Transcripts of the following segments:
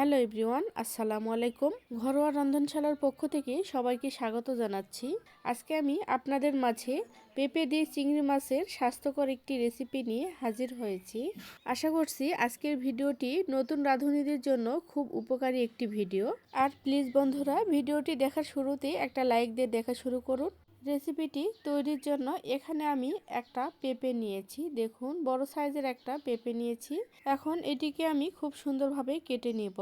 Hello everyone, আসসালামু আলাইকুম। ঘরোয়া রন্ধনশালার পক্ষ থেকে সবাইকে স্বাগত জানাচ্ছি। আজকে আমি আপনাদের মাঝে পেঁপে দিয়ে চিংড়ি মাছের স্বাস্থ্যকর একটি রেসিপি নিয়ে হাজির হয়েছি। আশা করছি আজকের ভিডিওটি নতুন রাঁধুনিদের জন্য খুব উপকারী একটি ভিডিও। আর প্লিজ বন্ধুরা, ভিডিওটি দেখার শুরুতে একটা লাইক দিয়ে দেখা শুরু করুন। রেসিপিটি তৈরির জন্য এখানে আমি একটা পেঁপে নিয়েছি। দেখুন, বড় সাইজের একটা পেঁপে নিয়েছি। এখন এটিকে আমি খুব সুন্দরভাবে কেটে নেব।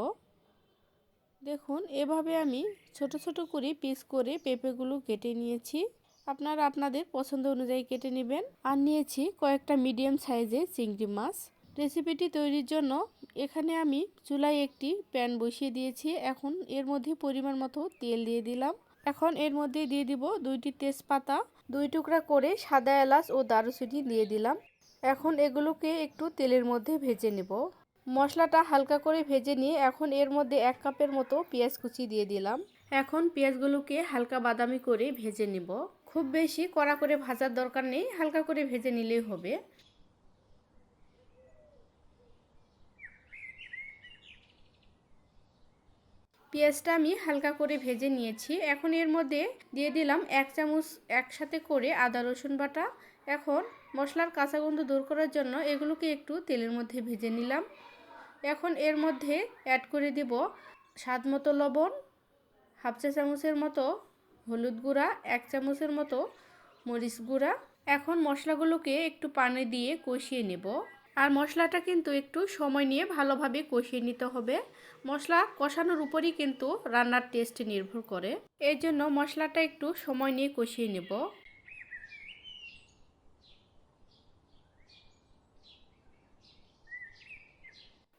দেখুন, এভাবে আমি ছোট ছোট করে পিস করে পেঁপেগুলো কেটে নিয়েছি। আপনারা আপনাদের পছন্দ অনুযায়ী কেটে নেবেন। আর নিয়েছি কয়েকটা মিডিয়াম সাইজের চিংড়ি মাছ। রেসিপিটি তৈরির জন্য এখানে আমি চুলায় একটি প্যান বসিয়ে দিয়েছি। এখন এর মধ্যে পরিমাণ মতো তেল দিয়ে দিলাম। এখন এর মধ্যে দিয়ে দিব দুইটি তেজপাতা, দুই টুকরা করে সাদা এলাচ ও দারুচিনি দিয়ে দিলাম। এখন এগুলোকে একটু তেলের মধ্যে ভেজে নেব। মশলাটা হালকা করে ভেজে নিয়ে এখন এর মধ্যে এক কাপের মতো পেঁয়াজ কুচি দিয়ে দিলাম। এখন পেঁয়াজগুলোকে হালকা বাদামি করে ভেজে নেব। খুব বেশি কড়া করে ভাজার দরকার নেই, হালকা করে ভেজে নিলেই হবে। পেঁয়াজটা আমি হালকা করে ভেজে নিয়েছি। এখন এর মধ্যে দিয়ে দিলাম এক চামচ একসাথে করে আদা, রসুন বাটা। এখন মশলার কাঁচা গন্ধ দূর করার জন্য এগুলোকে একটু তেলের মধ্যে ভেজে নিলাম। এখন এর মধ্যে অ্যাড করে দিব স্বাদ মতো লবণ, হাফ চা চামচের মতো হলুদ গুঁড়া, এক চামচের মতো মরিচ গুঁড়া। এখন মশলাগুলোকে একটু পানি দিয়ে কষিয়ে নেব। আর মশলাটা কিন্তু একটু সময় নিয়ে ভালোভাবে কষিয়ে নিতে হবে। মশলা কষানোর উপরই কিন্তু রান্নার টেস্ট নির্ভর করে। এর জন্য মশলাটা একটু সময় নিয়ে কষিয়ে নেব।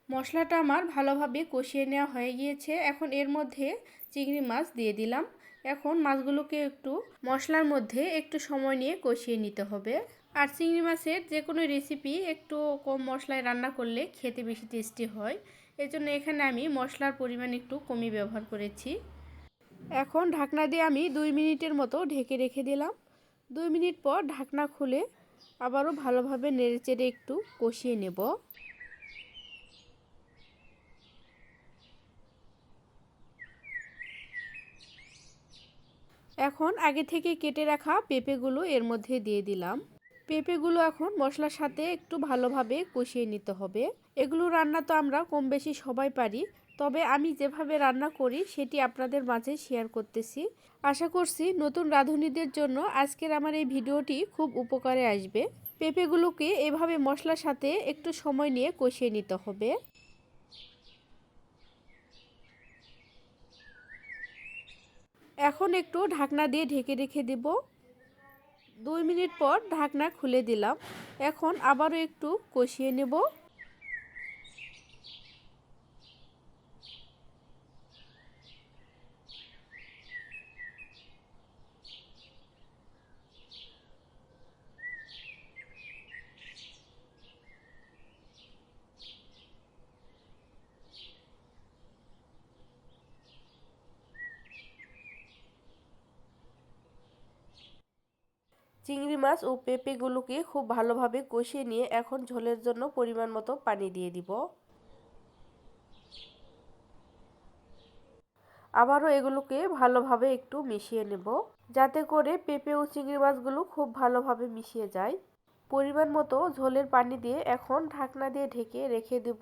মশলাটা আমার ভালোভাবে কষিয়ে নেওয়া হয়ে গিয়েছে। এখন এর মধ্যে চিংড়ি মাছ দিয়ে দিলাম। এখন মাছগুলোকে একটু মশলার মধ্যে একটু সময় নিয়ে কষিয়ে নিতে হবে। আর চিংড়ি মাছের যে কোনো রেসিপি একটু কম মশলায় রান্না করলে খেতে বেশি টেস্টি হয়। এই জন্য এখানে আমি মশলার পরিমাণ একটু কমই ব্যবহার করেছি। এখন ঢাকনা দিয়ে আমি দুই মিনিটের মতো ঢেকে রেখে দিলাম। দুই মিনিট পর ঢাকনা খুলে আবারও ভালোভাবে নেড়েচেড়ে একটু কষিয়ে নেব। এখন আগে থেকে কেটে রাখা পেঁপেগুলো এর মধ্যে দিয়ে দিলাম। পেঁপেগুলো এখন মশলার সাথে একটু ভালোভাবে কষিয়ে নিতে হবে। এগুলো রান্না তো আমরা কম বেশি সবাই পারি, তবে আমি যেভাবে রান্না করি সেটি আপনাদের মাঝে শেয়ার করতেছি। আশা করছি নতুন রাঁধুনিদের জন্য আজকের আমার এই ভিডিওটি খুব উপকারে আসবে। পেঁপেগুলোকে এভাবে মশলার সাথে একটু সময় নিয়ে কষিয়ে নিতে হবে। এখন একটু ঢাকনা দিয়ে ঢেকে রেখে দেব। দুই মিনিট পর ঢাকনা খুলে দিলাম। এখন আবারও একটু কষিয়ে নেব। চিংড়ি মাছ ও পেঁপেগুলোকে খুব ভালোভাবে কষিয়ে নিয়ে এখন ঝোলের জন্য পরিমাণ মতো পানি দিয়ে দিব। আবারও এগুলোকে ভালোভাবে একটু মিশিয়ে নেব যাতে করে পেঁপে ও চিংড়ি মাছগুলো খুব ভালোভাবে মিশিয়ে যায়। পরিমাণ মতো ঝোলের পানি দিয়ে এখন ঢাকনা দিয়ে ঢেকে রেখে দেব।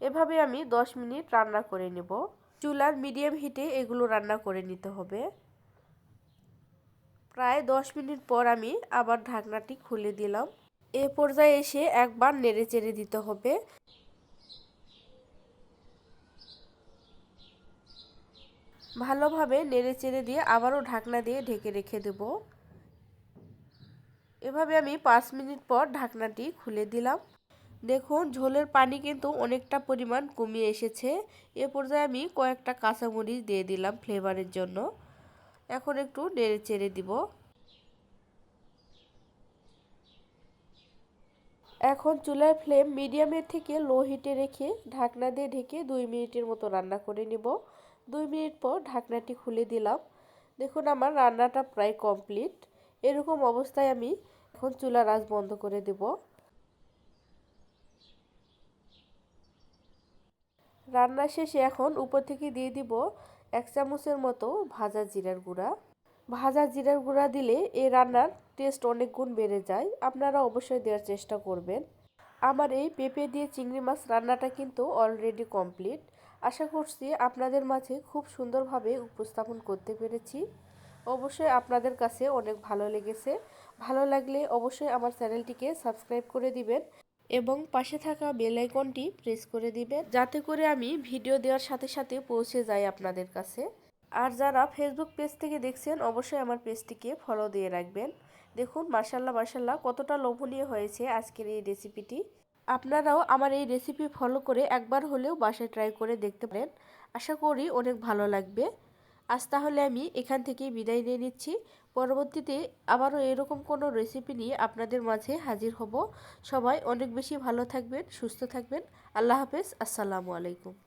এভাবে আমি 10 মিনিট রান্না করে নেব। চুলার মিডিয়াম হিটে এগুলো রান্না করে নিতে হবে। প্রায় দশ মিনিট পর আমি আবার ঢাকনাটি খুলে দিলাম। এ পর্যায়ে এসে একবার নেড়ে চেড়ে দিতে হবে। ভালোভাবে নেড়ে চেড়ে দিয়ে আবারও ঢাকনা দিয়ে ঢেকে রেখে দেব। এভাবে আমি পাঁচ মিনিট পর ঢাকনাটি খুলে দিলাম। দেখুন, ঝোলের পানি কিন্তু অনেকটা পরিমাণ কমিয়ে এসেছে। এ পর্যায়ে আমি কয়েকটা কাঁচামরিচ দিয়ে দিলাম ফ্লেভারের জন্য। এখন একটু নেড়ে চেড়ে দিব। এখন চুলার ফ্লেম মিডিয়ামের থেকে লো হিটে রেখে ঢাকনা দিয়ে ঢেকে দুই মিনিটের মতো রান্না করে নেব। দুই মিনিট পর ঢাকনাটি খুলে দিলাম। দেখুন আমার রান্নাটা প্রায় কমপ্লিট। এরকম অবস্থায় আমি এখন চুলার আঁচ বন্ধ করে দেব। রান্না শেষে এখন উপর থেকে দিয়ে দিব এক চামচের মতো ভাজা জিরার গুঁড়া। ভাজা জিরার গুঁড়া দিলে এই রান্নার টেস্ট অনেক গুণ বেড়ে যায়। আপনারা অবশ্যই দেওয়ার চেষ্টা করবেন। আমার এই পেঁপে দিয়ে চিংড়ি মাছ রান্নাটা কিন্তু অলরেডি কমপ্লিট আশা করছি আপনাদের মাঝে খুব সুন্দরভাবে উপস্থাপন করতে পেরেছি। অবশ্যই আপনাদের কাছে অনেক ভালো লেগেছে। ভালো লাগলে অবশ্যই আমার চ্যানেলটিকে সাবস্ক্রাইব করে দিবেন। এবং পাশে থাকা বেল আইকনটি প্রেস করে দিবেন। যাতে করে আমি ভিডিও দেওয়ার সাথে সাথে পৌঁছে যাই আপনাদের কাছে। আর যারা ফেসবুক পেজ থেকে দেখছেন, অবশ্যই আমার পেজটিকে ফলো দিয়ে রাখবেন। দেখুন মার্শাল্লাহ মার্শাল্লাহ কতটা লোভনীয় হয়েছে আজকের এই রেসিপিটি আপনারাও আমার এই রেসিপি ফলো করে একবার হলেও বাসায় ট্রাই করে দেখতে পারেন। আশা করি অনেক ভালো লাগবে। আজ তাহলে আমি এখান থেকেই বিদায় নিয়ে নিচ্ছি। পরবর্তীতে আবারও এরকম কোনো রেসিপি নিয়ে আপনাদের মাঝে হাজির হব। সবাই অনেক বেশি ভালো থাকবেন, সুস্থ থাকবেন। আল্লাহ হাফেজ, আসসালামু আলাইকুম।